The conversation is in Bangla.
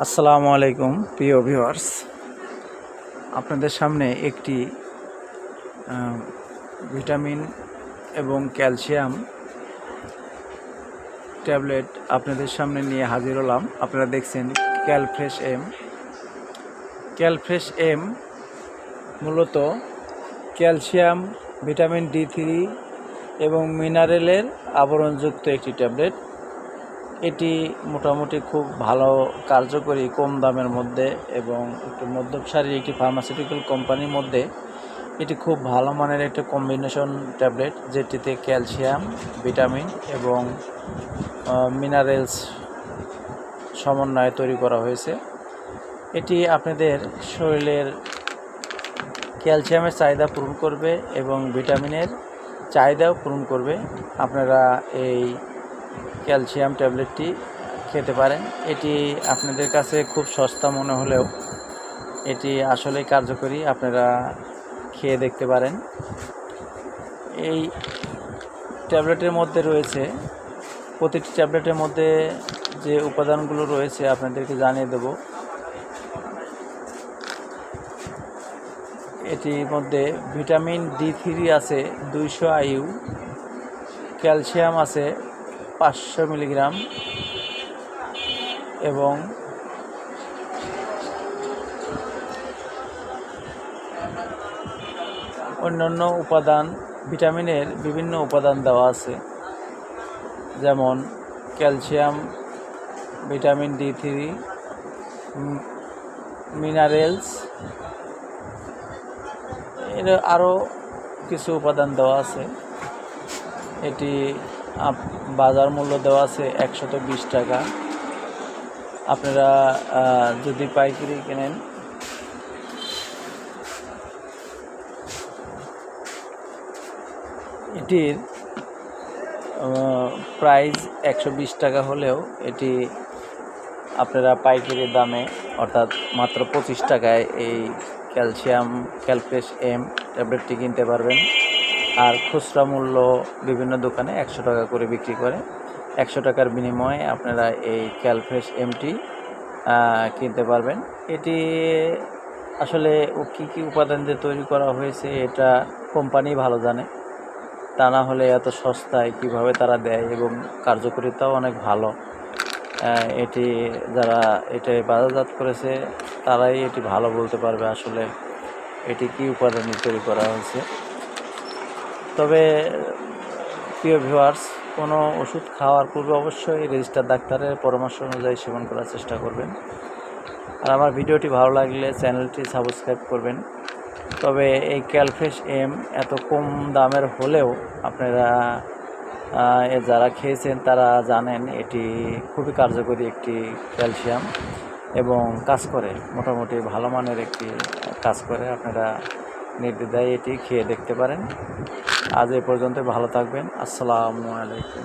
আসসালামু আলাইকুম, প্রিয় ভিউয়ার্স। আপনাদের সামনে একটি ভিটামিন এবং ক্যালসিয়াম ট্যাবলেট আপনাদের সামনে নিয়ে হাজির হলাম। আপনারা দেখছেন ক্যালফ্রেশ এম। ক্যালফ্রেশ এম মূলত ক্যালসিয়াম, ভিটামিন ডি থ্রি এবং মিনারেলের আবরণযুক্ত একটি ট্যাবলেট। এটি মোটামুটি খুব ভালো, কার্যকরী, কম দামের মধ্যে এবং একটু মধ্যসারির একটি ফার্মাসিউটিক্যাল কোম্পানির মধ্যে এটি খুব ভালো মানের একটা কম্বিনেশন ট্যাবলেট যেটিতে ক্যালসিয়াম ভিটামিন এবং মিনারেলস সমন্বয়ে তৈরি করা হয়েছে। এটি আপনাদের শরীরের ক্যালসিয়ামের চাহিদা পূরণ করবে এবং ভিটামিনের চাহিদাও পূরণ করবে। আপনারা এই ক্যালসিয়াম ট্যাবলেটটি খেতে পারেন। এটি আপনাদের কাছে খুব সস্তা মনে হলেও এটি আসলে কার্যকরী, আপনারা খেয়ে দেখতে পারেন। এই ট্যাবলেটের মধ্যে রয়েছে, প্রতিটি ট্যাবলেটের মধ্যে যে উপাদানগুলো রয়েছে আপনাদেরকে জানিয়ে দেব। এটির মধ্যে ভিটামিন ডি থ্রি আছে, দুইশো আইউ ক্যালসিয়াম আছে পাঁচশো মিলিগ্রাম এবং অন্যান্য উপাদান ভিটামিনের বিভিন্ন উপাদান দেওয়া আছে। যেমন calcium, vitamin D three minerals, এর আরও কিছু উপাদান দেওয়া আছে। এটি বাজার মূল্য দেওয়া আছে একশত বিশ টাকা। আপনারা যদি পাইকারি কেনেন, এটির প্রাইস একশো বিশ টাকা হলেও এটি আপনারা পাইকারি দামে, অর্থাৎ মাত্র পঁচিশ টাকায় এই ক্যালসিয়াম ক্যালফ্রেশ এম ট্যাবলেটটি কিনতে পারবেন। আর খুচরা মূল্য বিভিন্ন দোকানে একশো টাকা করে বিক্রি করে। একশো টাকার বিনিময়ে আপনারা এই ক্যালফ্রেশ এমটি কিনতে পারবেন। এটি আসলে ও কী কী উপাদান দিয়ে তৈরি করা হয়েছে এটা কোম্পানি ভালো জানে। তা না হলে এত সস্তায় কীভাবে তারা দেয় এবং কার্যকারিতাও অনেক ভালো। এটি যারা এটা বাজারজাত করেছে, তারাই এটি ভালো বলতে পারবে আসলে এটি কী উপাদান তৈরি করা হয়েছে। তবে, প্রিয় ভিউয়ার্স, কোনো ওষুধ খাওয়ার পূর্বে অবশ্যই রেজিস্টার ডাক্তারের পরামর্শ অনুযায়ী সেবন করার চেষ্টা করবেন। আর আমার ভিডিওটি ভালো লাগলে চ্যানেলটি সাবস্ক্রাইব করবেন। তবে এই ক্যালফ্রেশ এম এত কম দামের হলেও আপনারা যারা খেয়েছেন তারা জানেন এটি খুবই কার্যকরী একটি ক্যালসিয়াম এবং কাজ করে, মোটামুটি ভালো মানের একটি কাজ করে। আপনারা নির্দ্বিধায় এটি খেয়ে দেখতে পারেন। আজ এ পর্যন্ত ভালো থাকবেন। আসসালামু আলাইকুম।